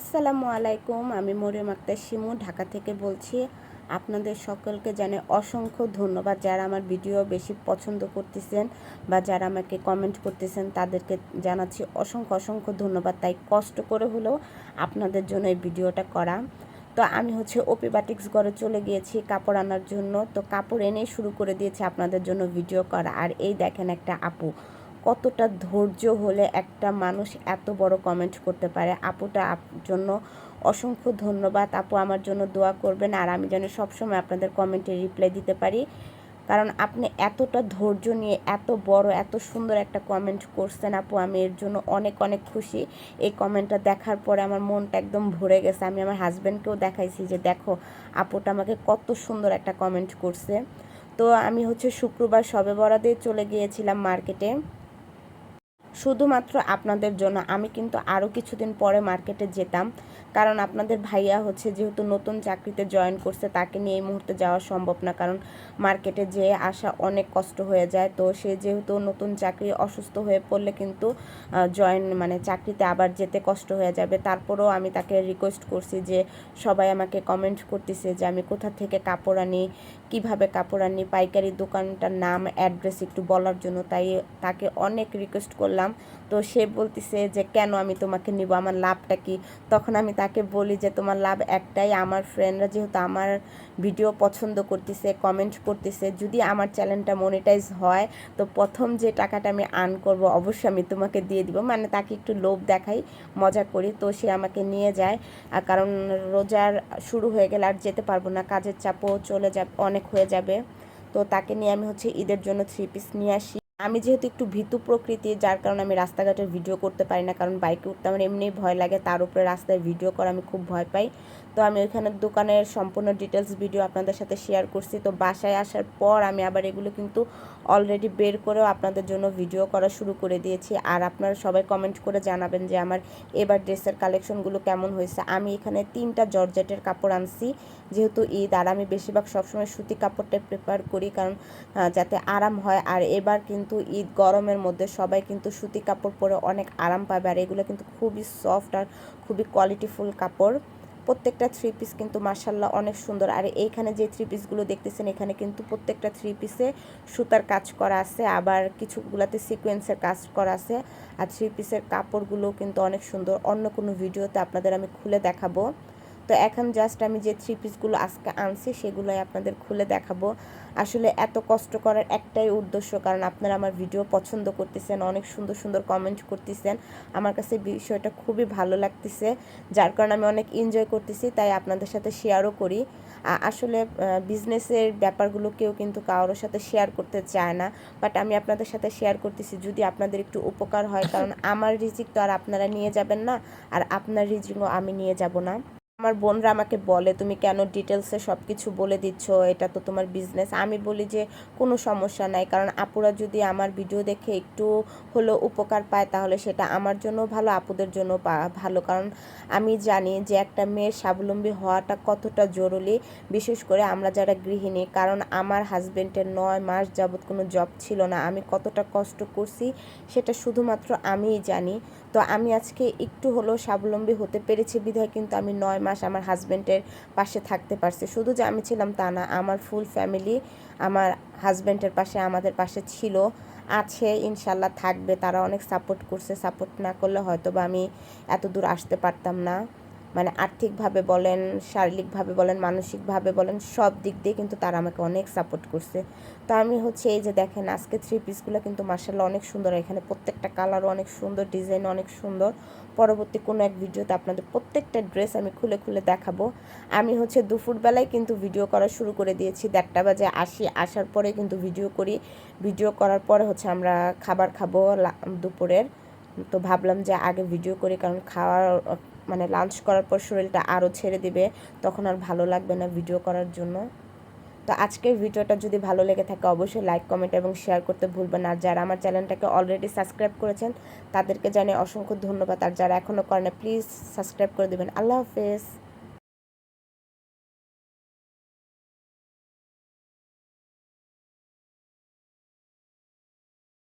আসসালামু আলাইকুম, আমি মরিয়ম আক্তার শিমু, ঢাকা থেকে বলছি আপনাদের সকলকে জানে অসংখ্য ধন্যবাদ যারা আমার ভিডিও বেশি পছন্দ করতেছেন বা যারা আমাকে কমেন্ট করতেছেন, তাদেরকে জানাচ্ছি অসংখ্য অসংখ্য ধন্যবাদ। তাই কষ্ট করে হলেও আপনাদের জন্য এই ভিডিওটা করা। তো আমি হচ্ছে ওপি বাটিক্স ঘরে চলে গিয়েছি কাপড় আনার জন্য। তো কাপড় এনেই শুরু করে দিয়েছি আপনাদের জন্য ভিডিও করা। আর এই দেখেন একটা আপু। কতটা ধৈর্য হলে একটা মানুষ এত বড় কমেন্ট করতে পারে? আপুটা, আপ জন্য অসংখ্য ধন্যবাদ। আপু আমার জন্য দোয়া করবেন আর আমি যেন সবসময় আপনাদের কমেন্টে রিপ্লাই দিতে পারি। কারণ আপনি এতটা ধৈর্য নিয়ে এত বড়, এত সুন্দর একটা কমেন্ট করছেন আপু, আমি এর জন্য অনেক অনেক খুশি। এই কমেন্টটা দেখার পরে আমার মনটা একদম ভরে গেছে। আমি আমার হাজব্যান্ডকেও দেখাইছি যে, দেখো, আপুটা আমাকে কত সুন্দর একটা কমেন্ট করছে। তো আমি হচ্ছে শুক্রবার সবে বরাদে চলে গিয়েছিলাম মার্কেটে শুধুমাত্র আপনাদের জন্য আমি কিন্তু আরও কিছুদিন পরে মার্কেটে যেতাম। কারণ আপনাদের ভাইয়া হচ্ছে যেহেতু নতুন চাকরিতে জয়েন করছে, তাকে নিয়ে এই মুহূর্তে যাওয়া সম্ভব না। কারণ মার্কেটে যেয়ে আসা অনেক কষ্ট হয়ে যায়। তো সে যেহেতু নতুন চাকরি, অসুস্থ হয়ে পড়লে কিন্তু জয়েন মানে চাকরিতে আবার যেতে কষ্ট হয়ে যাবে। তারপরেও আমি তাকে রিকোয়েস্ট করছি যে, সবাই আমাকে কমেন্ট করতেছে যে, আমি কোথা থেকে কাপড় আনি? কীভাবে কাপড় আনি? পাইকারি দোকানটার নাম অ্যাড্রেস একটু বলার জন্য। তাই তাকে অনেক রিকোয়েস্ট করলাম। তো সে বলতেছে যে, কেন আমি তোমাকে নিব? আমার লাভটা কি? তখন আমি তাকে বলি যে তোমার লাভ একটাই, আমার ফ্রেন্ডরা যেহেতু আমার ভিডিও পছন্দ করতেছে কমেন্ট করতেছে, যদি আমার চ্যানেলটা মনিটাইজ হয়, তো প্রথম যে টাকাটা আমি আর্ন করব অবশ্যই আমি তোমাকে দিয়ে দিব। মানে তাকে একটু লোভ দেখাই, মজা করি, তো সে আমাকে নিয়ে যায়। আর কারণ রোজার শুরু হয়ে গেলে আর যেতে পারব না, কাজের চাপও চলে যাবে, অনেক হয়ে যাবে। তো তাকে নিয়ে আমি হচ্ছে ঈদের জন্য থ্রি পিস নিয়ে আসি। আমি যেহেতু একটু ভীতু প্রকৃতি, যার কারণে আমি রাস্তাঘাটের ভিডিও করতে পারি না, কারণ বাইকে উঠতে আমার এমনি ভয় লাগে, তার উপরে রাস্তায় ভিডিও করা আমি খুব ভয় পাই। তো আমি ওইখানের দোকানের সম্পূর্ণ ডিটেলস ভিডিও আপনাদের সাথে শেয়ার করছি। তো বাসায় আসার পর আমি আবার এগুলো কিন্তু অলরেডি বের করেও আপনাদের জন্য ভিডিও করা শুরু করে দিয়েছি। আর আপনারা সবাই কমেন্ট করে জানাবেন যে আমার এবার ড্রেসের কালেকশনগুলো কেমন হয়েছে। আমি এখানে তিনটা জর্জেটের কাপড় আনছি। যেহেতু ঈদ, আর আমি বেশিরভাগ সবসময় সুতি কাপড়টা প্রেফার করি কারণ যাতে আরাম হয়। আর এবার কিন্তু ঈদ গরমের মধ্যে সবাই কিন্তু সুতি কাপড় পরে অনেক আরাম পাবে। আর এগুলো কিন্তু খুবই সফট আর খুবই কোয়ালিটিফুল কাপড়। প্রত্যেকটা থ্রি পিস কিন্তু মার্শাল্লাহ অনেক সুন্দর। আর এইখানে যে থ্রি পিসগুলো দেখতেছেন, এখানে কিন্তু প্রত্যেকটা থ্রি পিসে সুতার কাজ করা আছে, আবার কিছুগুলোতে সিকোয়েন্সের কাজ করা আছে, আর থ্রি পিসের কাপড়গুলো কিন্তু অনেক সুন্দর। অন্য কোনো ভিডিওতে আপনাদের আমি খুলে দেখাবো। তো এখন জাস্ট আমি যে থ্রি পিসগুলো আজকে আনছি, সেগুলোই আপনাদের খুলে দেখাবো। আসলে এত কষ্ট করার একটাই উদ্দেশ্য, কারণ আপনারা আমার ভিডিও পছন্দ করতেছেন, অনেক সুন্দর সুন্দর কমেন্ট করতেছেন। আমার কাছে বিষয়টা খুবই ভালো লাগতেছে, যার কারণে আমি অনেক এনজয় করতেছি, তাই আপনাদের সাথে শেয়ারও করি। আসলে বিজনেসের ব্যাপারগুলো কেউ কিন্তু কারোর সাথে শেয়ার করতে চায় না বাট আমি আপনাদের সাথে শেয়ার করতেছি যদি আপনাদের একটু উপকার হয়, কারণ আমার রিজিক তো আর আপনারা নিয়ে যাবেন না, আর আপনার রিজিকও আমি নিয়ে যাব না। আমার বোনরা আমাকে বলে, তুমি কেন ডিটেলসে সব কিছু বলে দিচ্ছ? এটা তো তোমার বিজনেস আমি বলি যে, কোনো সমস্যা নাই। কারণ আপুরা যদি আমার ভিডিও দেখে একটু হলো উপকার পায়, তাহলে সেটা আমার জন্য ভালো, আপুদের জন্য ভালো। কারণ আমি জানি যে একটা মেয়ের স্বাবলম্বী হওয়াটা কতটা জরুরি, বিশেষ করে আমরা যারা গৃহিণী। কারণ আমার হাজব্যান্ডের নয় মাস যাবৎ কোনো জব ছিল না। আমি কতটা কষ্ট করছি, সেটা শুধুমাত্র আমিই জানি। তো আমি আজকে একটু হলেও স্বাবলম্বী হতে পেরেছি বিধায়, কিন্তু আমি নয় মাস আমার হাজব্যান্ডের পাশে থাকতে পারছি। শুধু যে আমি ছিলাম তা না, আমার ফুল ফ্যামিলি আমার হাজব্যান্ডের পাশে, আমাদের পাশে ছিল, আছে ইনশাল্লাহ থাকবে। তারা অনেক সাপোর্ট করছে। সাপোর্ট না করলে হয়তো বা আমি এত দূর আসতে পারতাম না। মানে আর্থিকভাবে বলেন, শারীরিকভাবে বলেন, মানসিকভাবে বলেন, সব দিক দিয়ে কিন্তু তারা আমাকে অনেক সাপোর্ট করছে। তো আমি হচ্ছে এই যে দেখেন, আজকে থ্রি পিসগুলো কিন্তু মার্শাল্লাহ অনেক সুন্দর। এখানে প্রত্যেকটা কালারও অনেক সুন্দর ডিজাইন অনেক সুন্দর। পরবর্তী কোনো এক ভিডিওতে আপনাদের প্রত্যেকটা ড্রেস আমি খুলে খুলে দেখাবো। আমি হচ্ছে দুপুরবেলায় কিন্তু ভিডিও করা শুরু করে দিয়েছি। দেড়টা বাজে আসি আসার পরে কিন্তু ভিডিও করি। ভিডিও করার পরে হচ্ছে আমরা খাবার খাব দুপুরের। তো ভাবলাম যে আগে ভিডিও করি, কারণ খাওয়ার মানে লাঞ্চ করার পর শরীরটা আরও ছেড়ে দিবে, তখন আর ভালো লাগবে না ভিডিও করার জন্য। তো আজকের ভিডিওটা যদি ভালো লেগে থাকে, অবশ্যই লাইক কমেন্ট এবং শেয়ার করতে ভুলবেন আর যারা আমার চ্যানেলটাকে অলরেডি সাবস্ক্রাইব করেছেন, তাদেরকে জানিয়ে অসংখ্য ধন্যবাদ। আর যারা এখনও করেন প্লিজ সাবস্ক্রাইব করে দেবেন। আল্লাহ হাফেজ।